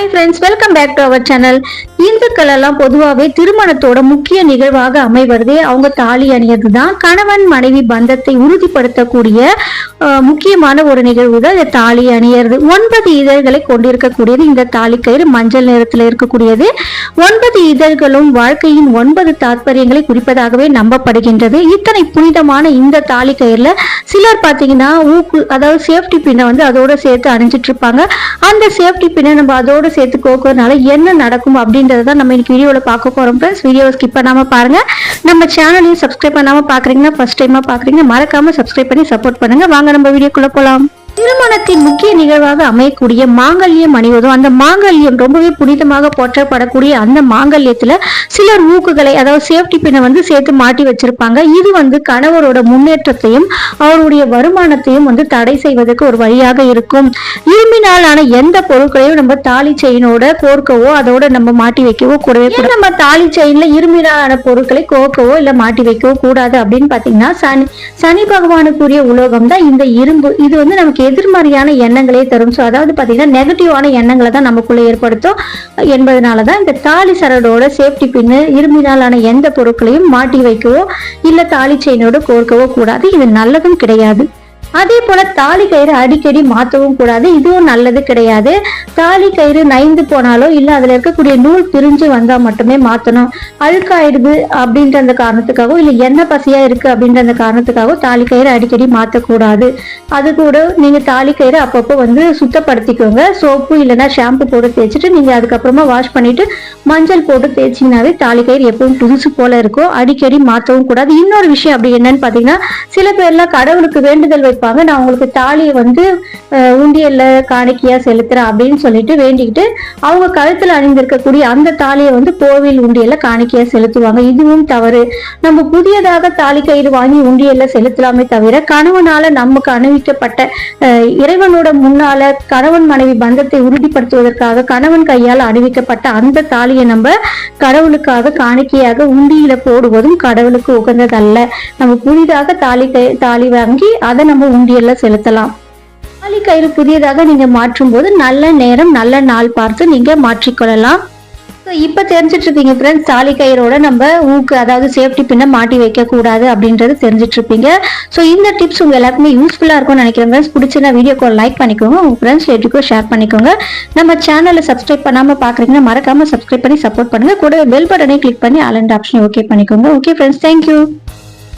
Hi friends welcome back to our channel இந்துக்கள் எல்லாம் பொதுவாகவே திருமணத்தோட முக்கிய நிகழ்வாக அமைவதே அவங்க தாலி அணியது தான் கணவன் மனைவி பந்தத்தை உறுதிப்படுத்தக்கூடிய முக்கியமான ஒரு நிகழ்வு தான் இந்த தாலி அணியறது. ஒன்பது இதழ்களை கொண்டிருக்கக்கூடியது இந்த தாலி கயிறு மஞ்சள் நிறத்தில் இருக்கக்கூடியது. ஒன்பது இதழ்களும் வாழ்க்கையின் ஒன்பது தாற்பயங்களை குறிப்பதாகவே நம்பப்படுகின்றது. இத்தனை புனிதமான இந்த தாலி கயிறுல சிலர் பார்த்தீங்கன்னா ஊக்கு அதாவது சேஃப்டி பின்னை வந்து அதோட சேர்த்து அணிஞ்சிட்டு இருப்பாங்க அந்த சேஃப்டி பின்னை நம்ம அதோட சேர்த்து கோக்குறதுனால என்ன நடக்கும் அப்படின்றத தான் நம்ம இன்னைக்கு வீடியோவில் பார்க்க போகிறோம் ஃப்ரெண்ட்ஸ் வீடியோவை ஸ்கிப் பண்ணாமல் பாருங்கள் நம்ம சேனலையும் சப்ஸ்கிரைப் பண்ணாமல் பார்க்குறீங்கன்னா ஃபர்ஸ்ட் டைமாக பார்க்குறீங்க மறக்காமல் சப்ஸ்கிரைப் பண்ணி சப்போர்ட் பண்ணுங்கள் வாங்க நம்ம வீடியோக்குள்ளே போகலாம் திருமணத்தின் முக்கிய நிகழ்வாக அமையக்கூடிய மாங்கல்யம் அணிவதும் அந்த மாங்கல்யம் ரொம்பவே புனிதமாக போற்றப்படக்கூடிய அந்த மாங்கல்யத்துல சிலர் ஊக்குகளை அதாவது சேஃப்டி பின்னை வந்து சேர்த்து மாட்டி வச்சிருப்பாங்க. இது வந்து கணவரோட முன்னேற்றத்தையும் அவருடைய வருமானத்தையும் வந்து தடை செய்வதற்கு ஒரு வழியாக இருக்கும். இரும்பினாலான எந்த பொருட்களையும் நம்ம தாலி செயினோட கோர்க்கவோ அதோட நம்ம மாட்டி வைக்கவோ கூடவே நம்ம தாலி செயின்ல இரும்பினாலான பொருட்களை கோர்க்கவோ இல்ல மாட்டி வைக்கவோ கூடாது அப்படின்னு பாத்தீங்கன்னா சனி சனி பகவானுக்குரிய உலோகம் தான் இந்த இரும்பு. இது வந்து நமக்கு எதிர்மறையான எண்ணங்களே தரும். ஸோ அதாவது பாத்தீங்கன்னா நெகட்டிவான எண்ணங்களை தான் நமக்குள்ள ஏற்படுத்தும். என்பதனால தான் இந்த தாலி சரடோட சேஃப்டி பின்னு இரும்பினாலான எந்த பொருட்களையும் மாட்டி வைக்கவோ இல்ல தாலி செயினோட கோர்க்கவோ கூடாது. இது நல்லதும் கிடையாது. அதே போல தாலி கயிறு அடிக்கடி மாற்றவும் கூடாது. இதுவும் நல்லது கிடையாது. தாலி கயிறு நைந்து போனாலோ இல்லை அதுல இருக்கக்கூடிய நூல் பிரிஞ்சு வந்தால் மட்டுமே மாற்றணும் அழுக்காயிடுது அப்படின்ற அந்த காரணத்துக்காகவோ இல்லை எண்ணெய் பசியாக இருக்கு அப்படின்ற அந்த காரணத்துக்காகவோ தாலி கயிறு அடிக்கடி மாற்றக்கூடாது அது கூட நீங்க தாலி கயிறு அப்பப்போ வந்து சுத்தப்படுத்திக்கோங்க. சோப்பு இல்லைன்னா ஷாம்பு போட்டு தேய்ச்சிட்டு நீங்கள் அதுக்கப்புறமா வாஷ் பண்ணிட்டு மஞ்சள் போட்டு தேய்ச்சிங்கனாவே தாலி கயிறு எப்பவும் புதுசு போல இருக்கும். அடிக்கடி மாற்றவும் கூடாது. இன்னொரு விஷயம் அப்படி என்னன்னு பார்த்தீங்கன்னா சில பேர்லாம் கடவுளுக்கு வேண்டுதல் வைப்பாங்க நான் உங்களுக்கு தாலியை வந்து உண்டியல்ல காணிக்கையா செலுத்துறேன் அப்படின்னு சொல்லிட்டு வேண்டிக்கிட்டு அவங்க கழுத்துல அணிந்திருக்கக்கூடிய அந்த தாலியை வந்து கோவில் உண்டியல்ல காணிக்கையா செலுத்துவாங்க. இதுவும் தவறு. நம்ம புதியதாக தாலி கயிறு வாங்கி உண்டியல்ல செலுத்தலாமே தவிர கணவனால நமக்கு அணிவிக்கப்பட்ட இறைவனோட முன்னால கணவன் மனைவி பந்தத்தை உறுதிப்படுத்துவதற்காக கணவன் கையால் அணிவிக்கப்பட்ட அந்த தாலியை நம்ம கடவுளுக்காக காணிக்கையாக உண்டியில போடுவதும் கடவுளுக்கு உகந்ததல்ல. நம்ம புதிதாக தாலி கை தாலி வாங்கி அதை நம்ம உண்டியல்ல செலுத்தலாம். தாலி கயிறு புதியதாக நீங்க மாற்றும் போது நல்ல நேரம் நல்ல நாள் பார்த்து நீங்க மாற்றிக்கொள்ளலாம் இப்ப தெரிஞ்சிட்டு இருப்பீங்க ஃப்ரெண்ட்ஸ் தாலி கயிறோட நம்ம ஊக்கு அதாவது சேஃப்டி பின்ன மாட்டி வைக்க கூடாது அப்படின்றது தெரிஞ்சிட்டு இருப்பீங்க. ஸோ இந்த டிப்ஸ் உங்க எல்லாருக்குமே யூஸ்ஃபுல்லா இருக்கும்னு நினைக்கிறேன் ஃப்ரெண்ட்ஸ் பிடிச்சிருந்தா வீடியோக்கு லைக் பண்ணிக்கோங்க. உங்க ஃப்ரெண்ட்ஸ் ரிலேட்டிவ்க்கும் ஷேர் பண்ணிக்கோங்க. நம்ம சேனலை சப்ஸ்கிரைப் பண்ணாம பாக்குறீங்கன்னா மறக்காம சப்ஸ்கிரைப் பண்ணி சப்போர்ட் பண்ணுங்க. கூட பெல் பட்டனை கிளிக் பண்ணி அலண்ட் ஆப்ஷன் ஓகே பண்ணிக்கோங்க. Okay friends thank you